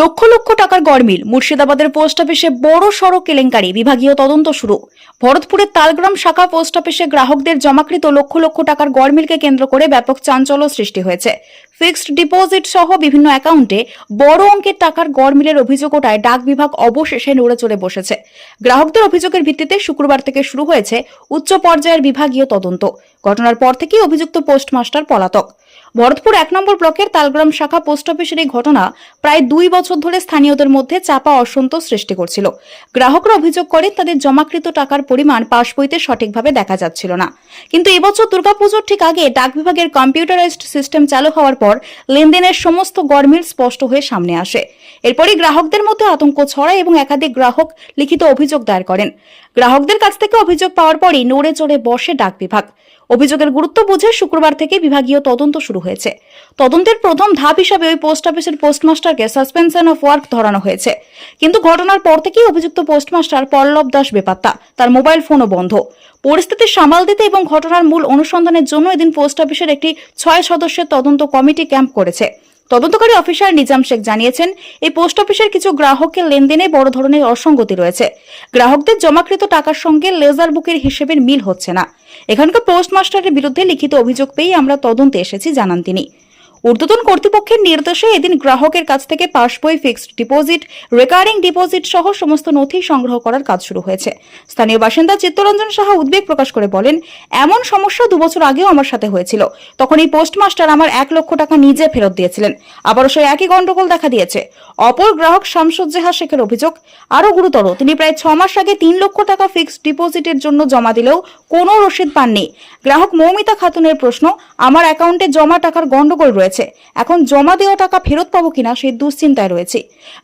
লক্ষ লক্ষ টাকার গরমিল মুর্শিদাবাদের পোস্ট অফিসে বড় সড়ো কেলেঙ্কারি, বিভাগীয় তদন্ত শুরু। ভরতপুরের তালগ্রাম শাখা পোস্ট অফিসে গ্রাহকদের জমাকৃত লক্ষ লক্ষ টাকার গরমিলকে কেন্দ্র করে ব্যাপক চাঞ্চল্য সৃষ্টি হয়েছে। ফিক্সড ডিপোজিট সহ বিভিন্ন অ্যাকাউন্টে বড় অঙ্কের টাকার গরমিলের অভিযোগ ওঠায় ডাক বিভাগ অবশেষে নড়ে চড়ে বসেছে। গ্রাহকদের অভিযোগের ভিত্তিতে শুক্রবার থেকে শুরু হয়েছে উচ্চ পর্যায়ের বিভাগীয় তদন্ত। ঘটনার পর থেকেই অভিযুক্ত পোস্টমাস্টার পলাতক। ভরতপুর এক নম্বর ব্লকের তালগ্রাম শাখা পোস্ট অফিসের এই ঘটনা প্রায় দুই বছর ধরে স্থানীয়দের মধ্যে চাপা অসন্তোষ সৃষ্টি করছিল। গ্রাহকরা অভিযোগ করেন, তাদের জমাকৃত টাকার পরিমাণ পাশ বইতে সঠিকভাবে দেখা যাচ্ছিল না। কিন্তু এবছর দুর্গাপুজোর ঠিক আগে ডাক বিভাগের কম্পিউটারাইজড সিস্টেম চালু হওয়ার পর লেনদেনের সমস্ত গরমিল স্পষ্ট হয়ে সামনে আসে। এরপরই গ্রাহকদের মধ্যে আতঙ্ক ছড়ায় এবং একাধিক গ্রাহক লিখিত অভিযোগ দায়ের করেন। গ্রাহকদের কাছ থেকে অভিযোগ পাওয়ার পরই নড়ে চড়ে বসে ডাক বিভাগ। অভিযোগের গুরুত্ব বুঝে শুক্রবার থেকে বিভাগীয় তদন্ত শুরু হয়েছে। তদন্তের প্রথম ধাপ হিসাবে ওই পোস্ট অফিসের পোস্টমাস্টারকে সাসপেনশন অফ ওয়ার্ক ধরানো হয়েছে। কিন্তু ঘটনার পর থেকেই অভিযুক্ত পোস্টমাস্টার পল্লব দাস বেপাত্তা তার মোবাইল ফোনও বন্ধ। পরিস্থিতি সামাল দিতে এবং ঘটনার মূল অনুসন্ধানের জন্য এদিন পোস্ট অফিসের একটি ছয় সদস্যের তদন্ত কমিটি ক্যাম্প করেছে। তদন্তকারী অফিসার নিজাম শেখ জানিয়েছেন, এই পোস্ট অফিসের কিছু গ্রাহকের লেনদেনে বড় ধরনের অসঙ্গতি রয়েছে। গ্রাহকদের জমাকৃত টাকার সঙ্গে লেজার বুকের হিসেবের মিল হচ্ছে না। এখানকার পোস্টমাস্টারের বিরুদ্ধে লিখিত অভিযোগ পেয়ে আমরা তদন্তে এসেছি, জানান তিনি। ঊর্ধ্বতন কর্তৃপক্ষের নির্দেশে এদিন গ্রাহকের কাছ থেকে পাসবই ফিক্সড ডিপোজিট, রেকারিং ডিপোজিট সহ সমস্ত নথি সংগ্রহ করার কাজ শুরু হয়েছে। স্থানীয় বাসিন্দা চিত্তরঞ্জন সাহা উদ্বেগ প্রকাশ করে বলেন, এমন সমস্যা দুবছর আগেও আমার সাথে হয়েছিল। তখন এই পোস্টমাস্টার আমার এক লক্ষ টাকা নিজে ফেরত দিয়েছিলেন। আবারও সেই একই গন্ডগোল দেখা দিয়েছে। অপর গ্রাহক শামসুজ্জেহা শেখের অভিযোগ আরও গুরুতর। তিনি প্রায় ছ মাস আগে তিন লক্ষ টাকা ফিক্সড ডিপোজিটের জন্য জমা দিলেও কোনো রসিদ পাননি। গ্রাহক মৌমিতা খাতুনের প্রশ্ন, আমার অ্যাকাউন্টে জমা টাকার গন্ডগোল রয়েছে। এখন জমা দেওয়া টাকা ফেরত পাবো কিনা সেই দুশ্চিন্তায় রয়েছে।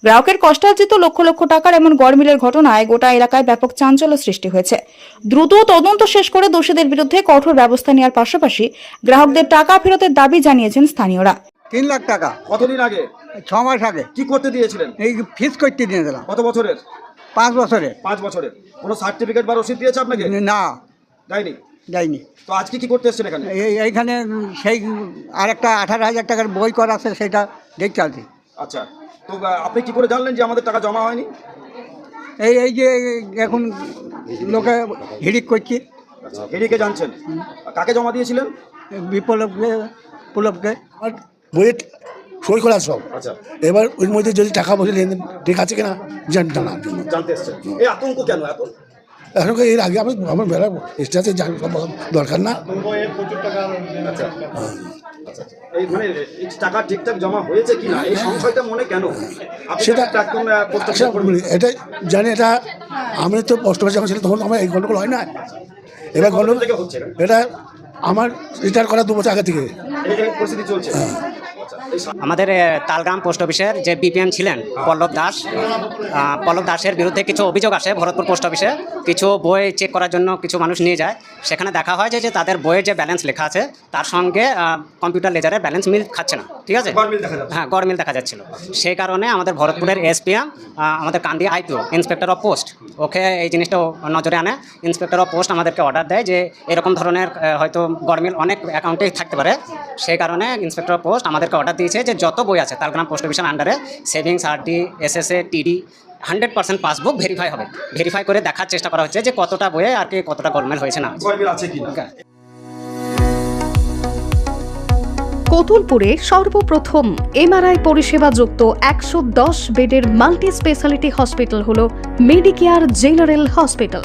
গ্রাহকের কষ্টার্জিত লক্ষ লক্ষ টাকার এমন গড়মিলের ঘটনায় গোটা এলাকায় ব্যাপক চাঞ্চল্য সৃষ্টি হয়েছে। দ্রুত তদন্ত শেষ করে দোষীদের বিরুদ্ধে কঠোর ব্যবস্থা নেওয়ার পাশাপাশি গ্রাহকদের টাকা ফেরতের দাবি জানিয়েছেন স্থানীয়রা। তিন লাখ টাকা। কতদিন আগে? ছ মাস আগে। কি করতে দিয়েছিলেন? এই ফিস করতে দিয়ে দিলাম কত বছরের? পাঁচ বছরে পাঁচ বছরের। কোনো সার্টিফিকেট বা রসিদ দিয়েছে আপনাকে? না। দেয়নি? যাইনি। তো আজকে কি করতে এসেছেন এখানে? এই এইখানে সেই আর একটা আঠারো হাজার টাকার বই করা আছে সেটা দেখতে আছি আচ্ছা তো আপনি কি করে জানলেন যে আমাদের টাকা জমা হয়নি? এই এই যে এখন লোকে হিড়িক করছি। আচ্ছা এদিকে জানছেন। কাকে জমা দিয়েছিলেন? বিপ্লবকে পুলবকে। আমার বইয়ে সই করা সব। আচ্ছা। এবার ওর মধ্যে যদি টাকা পয়সা লেনদেন ঠিক আছে কিনা জানতাম না। জানতে এসছেন। এই আতঙ্ক কেন এত? এখন এর আগে আমি আমার বেলা স্টেজে জান দরকার না। মানে টাকা ঠিকঠাক জমা হয়েছে কিনা এই সংশয়টা মনে কেন? সেটা তো প্রাক্তন আহ, পোস্ট আচ্ছা। এটা জানি এটা আমি তো পোস্ট যখন ছিল তখন আমার এই গন্ডগোল হয় না। এবার গন্ডগোল এটা? এটা আমার রিটায়ার করা দু বছর আগে থেকে। পরিস্থিতি চলছে। হ্যাঁ। আমাদের তালগ্রাম পোস্ট অফিসের যে বিপিএম ছিলেন পল্লব দাস পল্লব দাসের বিরুদ্ধে কিছু অভিযোগ আসে ভরতপুর পোস্ট অফিসে। কিছু বই চেক করার জন্য কিছু মানুষ নিয়ে যায়। সেখানে দেখা হয় যে তাদের বইয়ের যে ব্যালেন্স লেখা আছে তার সঙ্গে কম্পিউটার লেজারের ব্যালেন্স মিল খাচ্ছে না। ঠিক আছে। হ্যাঁ গড়মিল দেখা যাচ্ছিল। সেই কারণে আমাদের ভরতপুরের এসপিএম আমাদের Kandi IPO inspector of post okay এই জিনিসটা নজরে আনে। ইন্সপেক্টর অফ পোস্ট আমাদেরকে অর্ডার দেয় যে এরকম ধরনের হয়তো গরমিল অনেক অ্যাকাউন্টেই থাকতে পারে। সেই কারণে ইন্সপেক্টর অফ পোস্ট আমাদেরকে অর্ডার দিয়েছে যে যত বই আছে তার তালগ্রাম পোস্ট অফিসের আন্ডারে savings RD SSA TD hundred percent passbook verify হবে। ভেরিফাই করে দেখার চেষ্টা করা হচ্ছে যে কতটা বইয়ে আর কি কতটা গরমিল হয়েছে না। কতুলপুরে সর্বপ্রথম এমআরআই পরিষেবা যুক্ত একশো দশ বেডের মাল্টি স্পেশালিটি হসপিটাল হল মেডিকেয়ার জেনারেল হসপিটাল